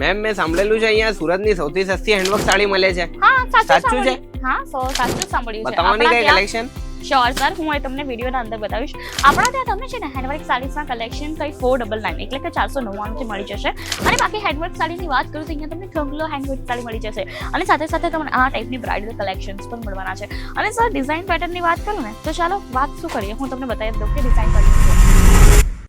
Ma'am મેં સાંભળેલું છે અહીંયા સુરતની સૌથી સસ્તી હેન્ડવર્ક સાડી મળે છે. હા સાચું છે? હા સો સાચું સાંભળ્યું છે. બતાવવાની કઈ કલેક્શન શ્યોર સર હું એ તમને વિડીયોના અંદર બતાવીશ. આપણા ત્યાં તમને છે ને હેન્ડવર્ક સાડીઝના કલેક્શન કઈ ફોર ડબલ નાઇન એટલે કે ચારસો નવ્વાણુંથી મળી જશે. અને બાકી હેન્ડવર્ક સાડીની વાત કરું તો અહીંયા તમને ઢગલો હેન્ડવર્ક સાડી મળી જશે. અને સાથે સાથે તમને આ ટાઈપની બ્રાઇડલ કલેક્શન્સ પણ મળવાના છે. અને સર ડિઝાઇન પેટર્નની વાત કરું ને તો ચાલો વાત શું કરીએ? હું તમને બતાવી દઉં કે ડિઝાઇન પેટર્ન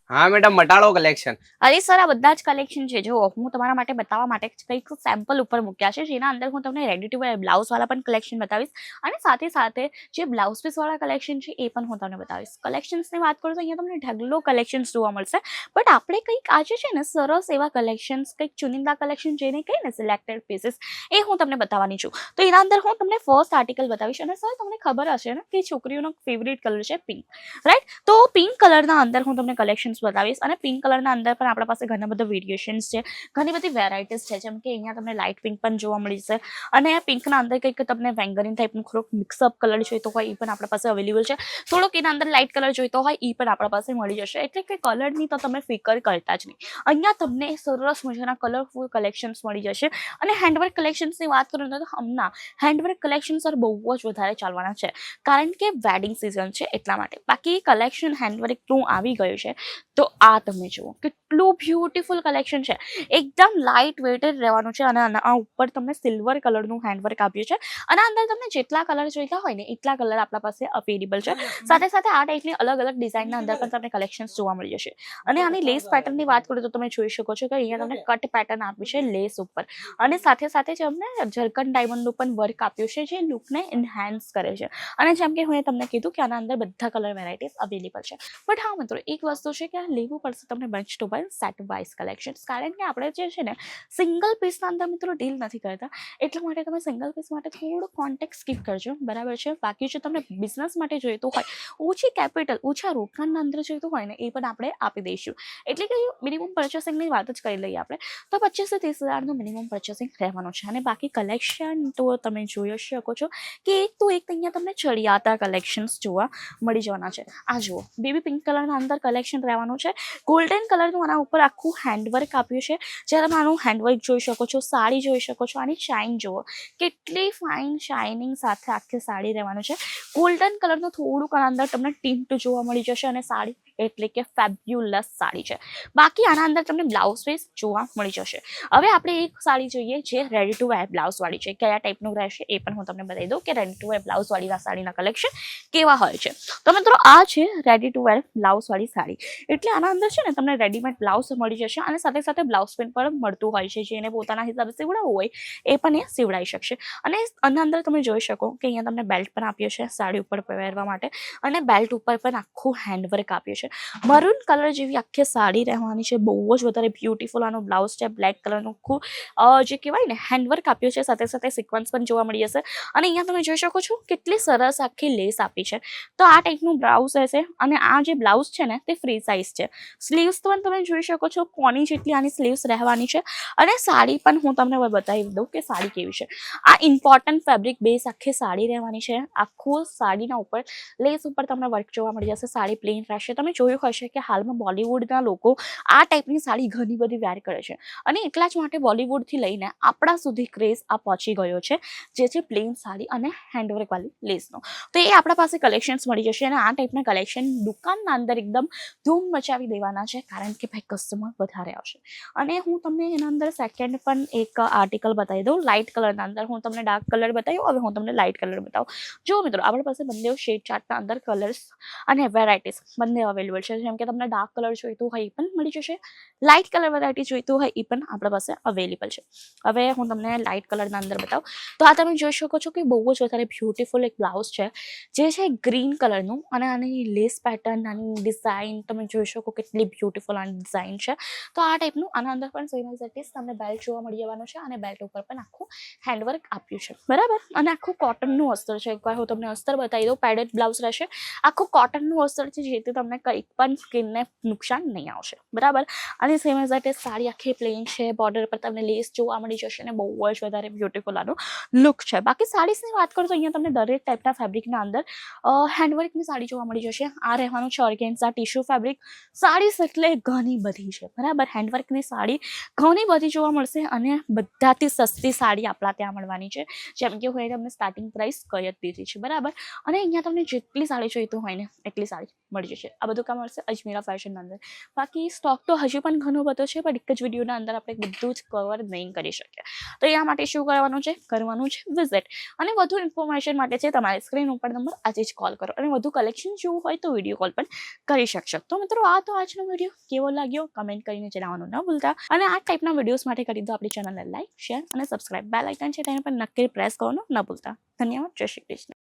હા મેડમ બટાડો કલેક્શન અરે, સર, આ બધા જ કલેક્શન છે. જો, હું તમારા માટે બતાવવા માટે કંઈક સેમ્પલ ઉપર મૂક્યા છે, જેના અંદર હું તમને રેડી ટુ વેર બ્લાઉઝ વાળા પણ કલેક્શન બતાવીશ. અને સાથે સાથે જે બ્લાઉઝ પીસ વાળા કલેક્શન છે, એ પણ હું તમને બતાવીશ. કલેક્શન્સની વાત કરું તો અહીંયા તમને ઢગલો કલેક્શન્સ જોવા મળશે. બટ આપણે કંઈક આજે છે ને, સરસ એવા કલેક્શન્સ કંઈક ચુનિંદા કલેક્શન જેને કહીએ ને સિલેક્ટેડ પીસીસ એ હું તમને બતાવવાની છું. તો એના અંદર હું તમને ફર્સ્ટ આર્ટિકલ બતાવીશ. અને સર, તમને ખબર હશે ને કે છોકરીઓનો ફેવરિટ કલર છે પિંક રાઈટ તો પિંક કલરના અંદર હું તમને કલેક્શન્સ બતાવીશ અને પિંક કલરના અંદર પણ આપણા પાસે ઘણા બધા વેરિએશન્સ છે. ઘણી બધી વેરાયટીઝ છે, જેમ કે અહીંયા તમને લાઇટ પિંક પણ જોવા મળી છે અને પિંકના અંદર કંઈક તમને વેંગરીન ટાઈપનું થોડોક મિક્સઅપ કલર જોઈતો હોય એ પણ આપણા પાસે અવેલેબલ છે. થોડોક એના અંદર લાઇટ કલર જોઈતો હોય એ પણ આપણા પાસે મળી જશે. એટલે કે કલરની તો તમે ફિકર કરતા જ નહીં. અહીંયા તમને સરસ મજાના કલરફુલ કલેક્શન્સ મળી જશે. અને હેન્ડવર્ક કલેક્શન્સની વાત કરું તો હમણાં હેન્ડવર્ક કલેક્શન સર બહુ જ વધારે ચાલવાના છે. કારણ કે વેડિંગ સિઝન છે એટલા માટે. બાકી કલેક્શન હેન્ડવર્ક થ્રુ આવી ગયું છે. તો આ તમે જુઓ. કેટલું બ્યુટીફુલ કલેક્શન છે. એકદમ લાઇટ વેટેડ રહેવાનું છે અને આ ઉપર તમને સિલ્વર કલરનું હેન્ડવર્ક આપ્યું છે અને અંદર તમને જેટલા કલર જોઈતા હોય ને એટલા કલર આપણા પાસે અવેલેબલ છે. સાથે સાથે આ ટાઈપની અલગ અલગ ડિઝાઇનના અંદર પણ તમને કલેક્શન્સ જોવા મળી જશે. અને આની લેસ પેટર્નની વાત કરું તો તમે જોઈ શકો છો કે અહીંયા તમને કટ પેટર્ન આપ્યું છે લેસ ઉપર. અને સાથે સાથે જે અમને જરકન ડાયમંડનું પણ વર્ક આપ્યું છે, જે લુકને એન્હાન્સ કરે છે. અને જેમ કે હું તમને કીધું કે આના અંદર બધા કલર વેરાયટીઝ અવેલેબલ છે. બટ હા, મિત્રો, એક વસ્તુ છે કે આ લેવું પડશે તમને bunch to bunch set wise collections કારણ કે આપણે જે છે ને સિંગલ પીસના અંદર મિત્રો ડીલ નથી કરતા. એટલા માટે તમે સિંગલ પીસ માટે થોડું કોન્ટેક્ટ સ્કીપ કરજો. બરાબર છે? બાકી જો તમને બિઝનેસ માટે જોઈતું હોય, ઓછી કેપિટલ ઓછા રોકાણના અંદર જોઈતું હોય ને, એ પણ આપણે આપી દઈશું. એટલે કે મિનિમમ પર્ચેસિંગની વાત જ કરી લઈએ આપણે, તો પચીસથી ત્રીસ હજારનું મિનિમમ પર્ચેસિંગ રહેવાનું છે. અને બાકી કલેક્શન તો તમે જોઈ શકો છો કે એક તો એક અહીંયા તમને ચડિયાતા કલેક્શન્સ જોવા મળી જવાના છે. આ જુઓ બેબી પિંક કલરના અંદર કલેક્શન રહેવાનું છે. ગોલ્ડન કલરનું આના ઉપર આખું હેન્ડવર્ક આપ્યું છે. જ્યારે તમે આનું હેન્ડવર્ક જોઈ શકો છો, સાડી જોઈ શકો છો, આની શાઇન જુઓ. કેટલી ફાઇન શાઇનિંગ સાથે આખી સાડી રહેવાનું છે. ગોલ્ડન કલરનું થોડુંક અંદર તમને ટિન્ટ જોવા મળી જશે અને સાડી એટલે કે ફેબ્યુલસ સાડી છે. બાકી આના અંદર તમને બ્લાઉઝ પીસ જોવા મળી જશે. હવે આપણે એક સાડી જોઈએ જે રેડી ટુ વેર બ્લાઉઝવાળી છે. કયા ટાઈપનું રહેશે એ પણ હું તમને બતાવી દઉં કે રેડી ટુ વેર બ્લાઉઝવાળી સાડીના કલેક્શન કેવા હોય છે. તો મિત્રો આ છે રેડી ટુ વેર બ્લાઉઝવાળી સાડી. એટલે આના અંદર છે ને તમને રેડીમેડ બ્લાઉઝ મળી જશે અને સાથે સાથે બ્લાઉઝ પેન પણ મળતું હોય છે. જેને પોતાના હિસાબે સીવડાવવું હોય એ પણ એ સીવડાવી શકશે. અને આના અંદર તમે જોઈ શકો કે અહીંયા તમને બેલ્ટ પણ આપ્યો છે સાડી ઉપર પહેરવા માટે. અને બેલ્ટ ઉપર પણ આખું હેન્ડવર્ક આપ્યું છે મરૂન કલર જેવી આખી સાડી રહેવાની છે. બહુ જ વધારે બ્યુટીફુલ આનો બ્લાઉઝ છે બ્લેક કલરનું ખૂબ જે કહેવાય ને હેન્ડવર્ક આપ્યું છે. સાથે સાથે સિક્વન્સ પણ જોવા મળી જશે અને અહીંયા તમે જોઈ શકો છો કેટલી સરસ આખી લેસ આપી છે. તો આ ટાઈપનું બ્લાઉઝ રહેશે અને આ જે બ્લાઉઝ છે ને, તે ફ્રી સાઇઝ છે. સ્લીવ્સ પણ તમે જોઈ શકો છો, કોની જેટલી આની સ્લીવ્સ રહેવાની છે. અને સાડી પણ હું તમને બતાવી દઉં કે સાડી કેવી છે. આ ઇમ્પોર્ટન્ટ ફેબ્રિક બેઝ આખી સાડી રહેવાની છે. આખું સાડીના ઉપર લેસ ઉપર તમને વર્ક જોવા મળી જશે. સાડી પ્લેન રહેશે. તમે જોયું હશે કે હાલમાં બોલિવૂડના લોકો આ ટાઈપની સાડી ઘણી બધી વેર કરે છે. અને એટલા જ માટે બોલિવૂડથી લઈને આપણા સુધી ક્રેઝ આ પહોંચી ગયો છે, જે છે પ્લેન સાડી અને હેન્ડવર્કવાળી લેસનો. તો એ આપણા પાસે કલેક્શન્સ મળી જશે અને આ ટાઈપના કલેક્શન દુકાનના અંદર એકદમ ધૂમ મચાવી દેવાના છે, કારણ કે ભાઈ કસ્ટમર વધારે આવશે. અને હું તમને એના અંદર સેકન્ડ પણ એક આર્ટિકલ બતાવી દઉં લાઇટ કલરના અંદર. હું તમને ડાર્ક કલર બતાવ્યો, હવે હું તમને લાઇટ કલર બતાવું. જો મિત્રો, આપણી પાસે બંને શેડ ચાર્ટના અંદર કલર્સ અને વેરાયટીઝ બંને અવેલેબલ છે. જેમ કે તમને ડાર્ક કલર જોઈતું હોય એ પણ મળી જશે. લાઇટ કલર વેરાયટી જોઈતું હોય એ પણ આપણા પાસે અવેલેબલ છે. હવે હું તમને લાઇટ કલરના અંદર બતાવું. તો આ તમે જોઈ શકો છો કે બહુ જ વધારે બ્યુટીફુલ એક બ્લાઉઝ છે. જે છે ગ્રીન કલરનું અને આની લેસ પેટર્ન આની ડિઝાઇન તમે જોઈ શકો કેટલી બ્યુટીફુલ આની ડિઝાઇન છે. તો આ ટાઈપનું આના અંદર પણ સેમ એઝ તમને બેલ્ટ જોવા મળી જવાનું છે અને બેલ્ટ ઉપર પણ આખું હેન્ડવર્ક આપ્યું છે. બરાબર? અને આખું કોટનનું અસ્તર છે. એકવાર હું તમને અસ્તર બતાવી દઉં. પેડેડ બ્લાઉઝ રહેશે. આખું કોટનનું અસ્તર છે જેથી તમને કંઈ એક પણ સ્કિનને નુકસાન નહીં આવશે. બરાબર? અને સેમ એઝ એટ સાડી આખી પ્લેન છે બોર્ડર પર તમને લેસ જોવા મળી જશે અને બહુ જ વધારે બ્યુટીફુલ આનો લુક છે. બાકી સાડીસની વાત કરું તો અહીંયા તમને દરેક ટાઈપના ફેબ્રિકના અંદર હેન્ડવર્કની સાડી જોવા મળી જશે. આ રહેવાનું છે ઓર્ગેન્સા ટીશ્યુ ફેબ્રિક સાડીસ એટલે ઘણી બધી છે. બરાબર? હેન્ડવર્કની સાડી ઘણી બધી જોવા મળશે અને બધાથી સસ્તી સાડી આપણા ત્યાં મળવાની છે. જેમ કે હું તમને સ્ટાર્ટિંગ પ્રાઇસ કહી જ દીધી છે. બરાબર? અને અહીંયા તમને જેટલી સાડી જોઈતું હોય ને, એટલી સાડી. મળી જશે. આ બધું કામ મળશે અજમેરા ફેશનના અંદર. બાકી સ્ટોક તો હજુ પણ ઘણો બધો છે પણ એક જ વિડીયોના અંદર આપણે બધું જ કવર નહીં કરી શકીએ તો એના માટે શું કરવાનું છે? કરવાનું છે વિઝિટ અને વધુ ઇન્ફોર્મેશન માટે છે, તમારી સ્ક્રીન ઉપર નંબર આજે જ કોલ કરો. અને વધુ કલેક્શન જોવું હોય તો વીડિયો કોલ પણ કરી શકશો. તો મિત્રો, આ તો આજનો વીડિયો કેવો લાગ્યો? કમેન્ટ કરીને જણાવવાનું ન ભૂલતા. અને આ ટાઈપના વિડીયોઝ માટે કરી દો આપણી ચેનલને લાઈક શેર અને સબસ્ક્રાઇબ બેલ આઇકન છે, તેને પણ નક્કી પ્રેસ કરવાનું ન ભૂલતા. ધન્યવાદ. જય શ્રી કૃષ્ણ.